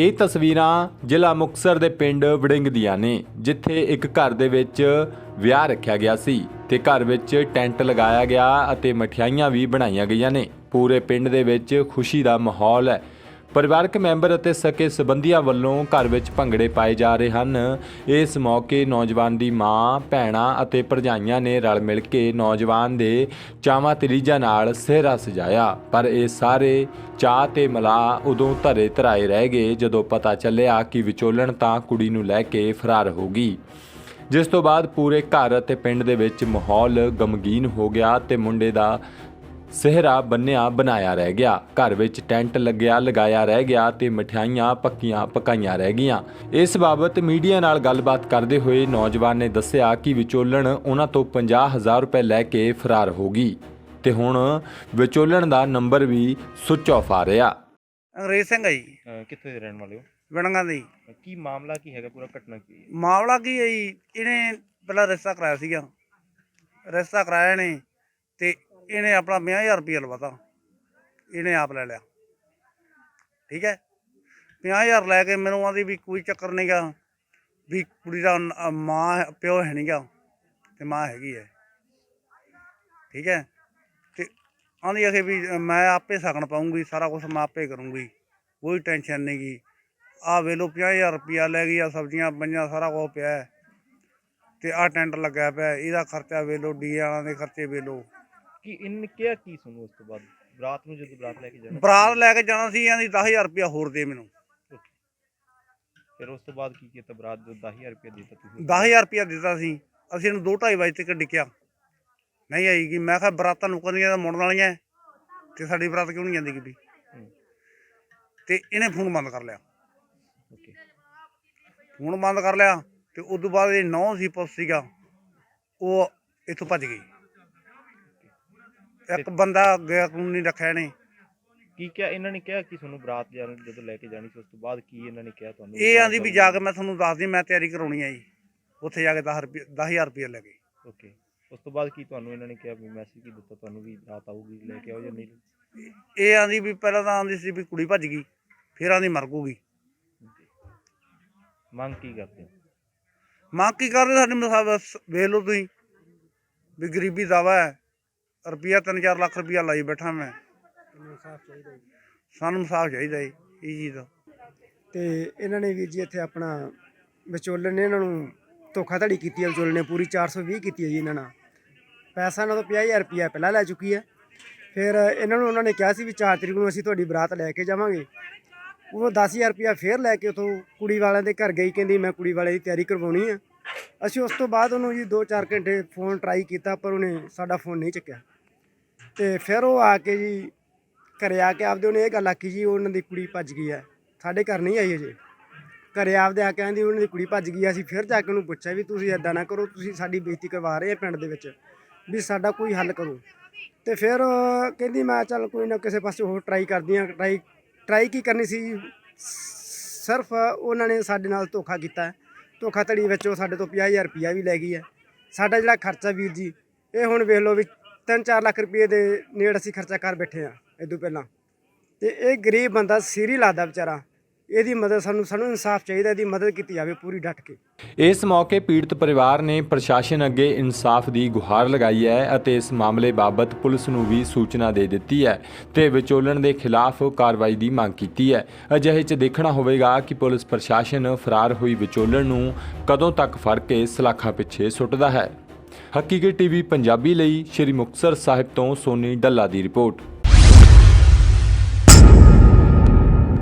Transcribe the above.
ਇਹ ਤਸਵੀਰਾਂ ਜ਼ਿਲ੍ਹਾ ਮੁਕਤਸਰ ਦੇ ਪਿੰਡ ਵੜਿੰਗ ਦੀਆਂ ਨੇ, ਜਿੱਥੇ ਇੱਕ ਘਰ ਦੇ ਵਿੱਚ ਵਿਆਹ ਰੱਖਿਆ ਗਿਆ ਸੀ ਤੇ ਘਰ ਵਿੱਚ ਟੈਂਟ ਲਗਾਇਆ ਗਿਆ ਅਤੇ ਮਠਿਆਈਆਂ ਵੀ ਬਣਾਈਆਂ ਗਈਆਂ ਨੇ। ਪੂਰੇ ਪਿੰਡ ਦੇ ਵਿੱਚ ਖੁਸ਼ੀ ਦਾ ਮਾਹੌਲ ਹੈ। ਪਰਿਵਾਰਕ ਮੈਂਬਰ ਅਤੇ ਸਕੇ ਸਬੰਧੀਆਂ ਵੱਲੋਂ ਘਰ ਵਿੱਚ ਭੰਗੜੇ ਪਾਏ ਜਾ ਰਹੇ ਹਨ। ਇਸ ਮੌਕੇ ਨੌਜਵਾਨ ਦੀ ਮਾਂ, ਭੈਣਾਂ ਅਤੇ ਭਰਜਾਈਆਂ ਨੇ ਰਲ ਮਿਲ ਕੇ ਨੌਜਵਾਨ ਦੇ ਚਾਵਾਂ ਤਰੀਜਾਂ ਨਾਲ ਸਿਹਰਾ ਸਜਾਇਆ। ਪਰ ਇਹ ਸਾਰੇ ਚਾਹ ਤੇ ਮਲਾ ਉਦੋਂ ਧਰੇ ਧਰਾਏ ਰਹਿ ਗਏ ਜਦੋਂ ਪਤਾ ਚੱਲਿਆ ਕਿ ਵਿਚੋਲਣ ਤਾਂ ਕੁੜੀ ਨੂੰ ਲੈ ਕੇ ਫਰਾਰ ਹੋ ਗਈ। ਜਿਸ ਤੋਂ ਬਾਅਦ ਪੂਰੇ ਘਰ ਅਤੇ ਪਿੰਡ ਦੇ ਵਿੱਚ ਮਾਹੌਲ ਗਮਗੀਨ ਹੋ ਗਿਆ ਤੇ ਮੁੰਡੇ ਦਾ ਸਿਹਰਾ ਬੰਨਿਆ ਬਣਾਇਆ ਰਹਿ ਗਿਆ। ਘਰ ਵਿੱਚ ਟੈਂਟ ਲੱਗਿਆ ਲਗਾਇਆ ਰਹਿ ਗਿਆ ਤੇ ਮਠਿਆਈਆਂ ਪੱਕੀਆਂ ਪਕਾਈਆਂ ਰਹਿ ਗਈਆਂ। ਇਸ ਬਾਬਤ ਮੀਡੀਆ ਨਾਲ ਗੱਲਬਾਤ ਕਰਦੇ ਹੋਏ ਨੌਜਵਾਨ ਨੇ ਦੱਸਿਆ ਕਿ ਵਿਚੋਲਣ ਉਹਨਾਂ ਤੋਂ 50000 ਰੁਪਏ ਲੈ ਕੇ ਫਰਾਰ ਹੋ ਗਈ ਤੇ ਹੁਣ ਵਿਚੋਲਣ ਦਾ ਨੰਬਰ ਵੀ ਸੁੱਚ ਆਫ ਆ ਰਿਹਾ। ਅੰਗਰੇਜ਼ ਸਿੰਘ ਹੈ ਜੀ। ਅਹ ਕਿੱਥੇ ਦੇ ਰਹਿਣ ਵਾਲੇ ਹੋ? ਵਿਣਗਾ ਦੀ ਅਹ ਕੀ ਮਾਮਲਾ ਕੀ ਹੈਗਾ? ਪੂਰਾ ਘਟਨਾ ਕੀ ਹੈ? ਮਾਮਲਾ ਕੀ ਹੈ ਜੀ? ਇਹਨੇ ਪਹਿਲਾਂ ਰਿਸ਼ਤਾ ਕਰਾਇਆ ਸੀਗਾ। ਰਿਸ਼ਤਾ ਕਰਾਇਆ ਨੇ ਤੇ ਇਹਨੇ ਆਪਣਾ 50000 ਰੁਪਏ ਲਵਾਤਾ। ਇਹਨੇ ਆਪ ਲੈ ਲਿਆ। ਠੀਕ ਹੈ? 50000 ਲੈ ਕੇ ਮੈਨੂੰ ਆਂਦੀ ਵੀ ਕੋਈ ਚੱਕਰ ਨਹੀਂਗਾ ਵੀ ਕੁੜੀ ਦਾ ਮਾਂ ਪਿਓ ਹੈ ਨਹੀਂਗਾ ਤੇ ਮਾਂ ਹੈਗੀ ਹੈ। ਠੀਕ ਹੈ? ਤੇ ਆਂਦੀ ਅਖੇ ਵੀ ਮੈਂ ਆਪੇ ਸਗਣ ਪਾਉਂਗੀ, ਸਾਰਾ ਕੁਝ ਮੈਂ ਆਪੇ ਕਰੂੰਗੀ, ਕੋਈ ਟੈਨਸ਼ਨ ਨਹੀਂਗੀ ਆ ਵੇਲੋ 50000 ਰੁਪਿਆ ਲੈ ਗਈ ਆ, ਸਬਜ਼ੀਆਂ ਪੰਜਾਂ ਸਾਰਾ ਕੁਝ ਪਿਆ ਹੈ। ਤੇ ਆ ਟੈਂਟ ਲੱਗਾ ਪਿਆ ਇਹਦਾ ਖਰਚਾ ਵੇਲੋ ਡੀ ਵਾਲਾਂ ਦੇ ਖਰਚੇ ਵੇਲੋ ਕੀ ਇਹਨੇ ਕਿਹਾ ਕੀ ਸੁਣੋ ਉਸ ਤੋਂ ਬਾਅਦ? ਬਰਾਤ ਨੂੰ ਜਦੋਂ ਬਰਾਤ ਲੈ ਕੇ ਜਾਣਾ ਬਰਾਤ ਲੈ ਕੇ ਜਾਣਾ ਸੀ ਆਂਦੀ 10000 ਰੁਪਿਆ ਹੋਰ ਦੇ ਮੈਨੂੰ। ਫਿਰ ਉਸ ਤੋਂ ਬਾਅਦ ਕੀ ਕੀਤਾ? ਬਰਾਤ ਜੋ 10000 ਰੁਪਏ ਦਿੱਤਾ ਤੁਸੀਂ? 10000 ਰੁਪਿਆ ਦਿੱਤਾ ਸੀ। ਅਸੀਂ ਇਹਨੂੰ 2:30 ਵਜੇ ਤੱਕ ਡਿੱਕਿਆ। ਨਹੀਂ ਆਈਗੀ ਮੈਂ ਕਿਹਾ ਬਰਾਤਾਂ ਨੁਕਰਨੀਆਂ ਮੁੜਨ ਵਾਲੀਆਂ ਤੇ ਸਾਡੀ ਬਰਾਤ ਕਿਉਂ ਨਹੀਂ ਜਾਂਦੀ ਕਿਤੇ? ਤੇ ਇਹਨੇ ਫੋਨ ਬੰਦ ਕਰ ਲਿਆ। ਫੋਨ ਬੰਦ ਕਰ ਲਿਆ ਤੇ ਉਸ ਤੋਂ ਬਾਅਦ ਇਹ ਨੌ ਸੀ ਪੁੱਤ ਸੀਗਾ ਉਹ ਇੱਥੋਂ ਭੱਜ ਗਈ। ਇੱਕ ਬੰਦਾ ਗਿਆ ਕਾਨੂੰਨੀ ਰੱਖਿਆ ਇਹਨੇ। ਕੀ ਕਿਹਾ? ਇਹਨਾਂ ਨੇ ਕਿਹਾ ਕਿ ਤੁਹਾਨੂੰ ਬਰਾਤ ਜਾਣ ਜਦੋਂ ਲੈ ਕੇ ਜਾਣੀ ਸੀ ਉਸ ਤੋਂ ਬਾਅਦ ਕੀ ਇਹਨਾਂ ਨੇ ਕਿਹਾ ਤੁਹਾਨੂੰ? ਇਹ ਆਂਦੀ ਵੀ ਜਾ ਕੇ ਮੈਂ ਤੁਹਾਨੂੰ ਦੱਸਦੀ ਮੈਂ ਤਿਆਰੀ ਕਰਾਉਣੀ ਆ ਜੀ। ਉੱਥੇ ਜਾ ਕੇ 10 ਰੁਪਏ 10000 ਰੁਪਏ ਲੈ ਗਏ ਓਕੇ। ਉਸ ਤੋਂ ਬਾਅਦ ਕੀ ਤੁਹਾਨੂੰ ਇਹਨਾਂ ਨੇ ਕਿਹਾ ਵੀ ਮੈਸੇਜ ਕੀ ਦਿੱਤਾ ਤੁਹਾਨੂੰ ਵੀ ਬਰਾਤ ਆਊਗੀ ਲੈ ਕੇ ਆਓ ਜਾਂ ਨਹੀਂ? ਇਹ ਆਂਦੀ ਵੀ ਪਹਿਲਾਂ ਤਾਂ ਆਂਦੀ ਸੀ ਵੀ ਕੁੜੀ ਭੱਜ ਗਈ ਫਿਰ ਆਂਦੀ ਮਰ ਗੂਗੀ। ਮੰਗ ਕੀ ਕਰਦੇ ਹੋ? ਮੰਗ ਕੀ ਕਰਦੇ ਸਾਡੇ ਮਸਾਬ ਵੇਖ ਲਓ ਤੁਸੀਂ ਵੀ ਗਰੀਬੀ ਦਾਵਾ ਹੈ। ਰੁਪਿਆ 3-4 ਲੱਖ ਰੁਪਿਆ ਲਾਈ ਬੈਠਾ ਮੈਂ। ਸਾਨੂੰ ਇਨਸਾਫ ਚਾਹੀਦਾ ਜੀ, ਇਹ ਚੀਜ਼ ਦਾ। ਤੇ ਇਹਨਾਂ ਨੇ ਵੀਰ ਜੀ ਇੱਥੇ ਆਪਣਾ ਵਿਚੋਲਨ ਨੇ ਇਹਨਾਂ ਨੂੰ ਧੋਖਾਧੜੀ ਕੀਤੀ ਹੈ ਵਿਚੋਲਨ ਨੇ ਪੂਰੀ 420 ਕੀਤੀ ਹੈ ਜੀ ਇਹਨਾਂ ਨਾਲ। ਪੈਸਾ ਇਹਨਾਂ ਤੋਂ 50000 ਰੁਪਇਆ ਪਹਿਲਾਂ ਲੈ ਚੁੱਕੀ ਹੈ ਫਿਰ ਇਹਨਾਂ ਨੂੰ ਉਹਨਾਂ ਨੇ ਕਿਹਾ ਸੀ ਵੀ 4 ਤਰੀਕ ਨੂੰ ਅਸੀਂ ਤੁਹਾਡੀ ਬਰਾਤ ਲੈ ਕੇ ਜਾਵਾਂਗੇ। ਉਹ 10000 ਰੁਪਇਆ ਫੇਰ ਲੈ ਕੇ ਉਥੋਂ ਕੁੜੀ ਵਾਲਿਆਂ ਦੇ ਘਰ ਗਈ, ਕਹਿੰਦੀ ਮੈਂ ਕੁੜੀ ਵਾਲੇ ਦੀ ਤਿਆਰੀ ਕਰਵਾਉਣੀ ਆ। ਅਸੀਂ ਉਸ ਤੋਂ ਬਾਅਦ ਉਹਨੂੰ ਜੀ 2-4 ਘੰਟੇ ਫੋਨ ਟਰਾਈ ਕੀਤਾ, ਪਰ ਉਹਨੇ ਸਾਡਾ ਫੋਨ ਨਹੀਂ ਚੱਕਿਆ। ਤੇ ਫਿਰ ਉਹ ਆ ਕੇ ਜੀ ਘਰੇ ਆ ਕੇ ਆਪਦੇ ਉਹਨੇ ਇਹ ਗੱਲ ਆਖੀ ਜੀ, ਉਹਨਾਂ ਦੀ ਕੁੜੀ ਭੱਜ ਗਈ ਹੈ। ਸਾਡੇ ਘਰ ਨਹੀਂ ਆਈ ਅਜੇ। ਘਰੇ ਆਪਦੇ ਆ ਕੇ ਕਹਿੰਦੀ ਉਹਨਾਂ ਦੀ ਕੁੜੀ ਭੱਜ ਗਈ ਆ। ਅਸੀਂ ਫਿਰ ਜਾ ਕੇ ਉਹਨੂੰ ਪੁੱਛਿਆ ਵੀ ਤੁਸੀਂ ਐਦਾਂ ਨਾ ਕਰੋ, ਤੁਸੀਂ ਸਾਡੀ ਬੇਇੱਜ਼ਤੀ ਕਰਵਾ ਰਹੇ ਆ ਪਿੰਡ ਦੇ ਵਿੱਚ, ਵੀ ਸਾਡਾ ਕੋਈ ਹੱਲ ਕਰੋ। ਤੇ ਫਿਰ ਕਹਿੰਦੀ, ਮੈਂ ਚੱਲ ਕੋਈ ਨਾ ਕਿਸੇ ਪਾਸੇ ਹੋਰ ਟਰਾਈ ਕਰਦੀ ਆ ਟਰਾਈ ਟਰਾਈ ਕੀ ਕਰਨੀ ਸੀ? ਸਿਰਫ ਉਹਨਾਂ ਨੇ ਸਾਡੇ ਨਾਲ ਧੋਖਾ ਕੀਤਾ। ਹੈ। ਧੋਖਾਧੜੀ ਵਿੱਚ ਉਹ ਸਾਡੇ ਤੋਂ 50000 ਰੁਪਇਆ ਵੀ ਲੈ ਗਈ ਹੈ। ਸਾਡਾ ਜਿਹੜਾ ਖਰਚਾ ਵੀਰ ਜੀ, ਇਹ ਹੁਣ ਵੇਖ ਲਓ ਵੀ 3-4 ਲੱਖ ਰੁਪਏ ਦੇ ਨੇੜ ਅਸੀਂ ਖਰਚਾ ਕਰ ਬੈਠੇ ਆ ਇਦੋਂ ਪਹਿਲਾਂ। ਤੇ ਇਹ ਗਰੀਬ ਬੰਦਾ ਸਿਰ ਹੀ ਲਾਦਾ ਵਿਚਾਰਾ। ਇਹਦੀ ਮਦਦ ਸਾਨੂੰ ਸਾਨੂੰ ਇਨਸਾਫ ਚਾਹੀਦਾ, ਇਹਦੀ ਮਦਦ ਕੀਤੀ ਜਾਵੇ ਪੂਰੀ ਡਟ ਕੇ। ਇਸ ਮੌਕੇ ਪੀੜਤ ਪਰਿਵਾਰ ਨੇ ਪ੍ਰਸ਼ਾਸਨ ਅੱਗੇ ਇਨਸਾਫ ਦੀ ਗੁਹਾਰ ਲਗਾਈ ਹੈ ਅਤੇ ਇਸ ਮਾਮਲੇ ਬਾਬਤ ਪੁਲਿਸ ਨੂੰ ਵੀ ਸੂਚਨਾ ਦੇ ਦਿੱਤੀ ਹੈ ਤੇ ਵਿਚੋਲਣ ਦੇ ਖਿਲਾਫ ਕਾਰਵਾਈ ਦੀ ਮੰਗ ਕੀਤੀ ਹੈ। ਅਜਿਹੇ 'ਚ ਦੇਖਣਾ ਹੋਵੇਗਾ ਕਿ ਪੁਲਿਸ ਪ੍ਰਸ਼ਾਸਨ ਫਰਾਰ ਹੋਈ ਵਿਚੋਲਣ ਨੂੰ ਕਦੋਂ ਤੱਕ ਫੜ ਕੇ ਸਲਾਖਾਂ ਪਿੱਛੇ ਸੁੱਟਦਾ ਹੈ। ਹਕੀਕਤ ਟੀਵੀ ਪੰਜਾਬੀ ਲਈ ਸ਼੍ਰੀ ਮੁਕਤਸਰ ਸਾਹਿਬ ਤੋਂ ਸੋਨੀ ਡੱਲਾ ਦੀ ਰਿਪੋਰਟ।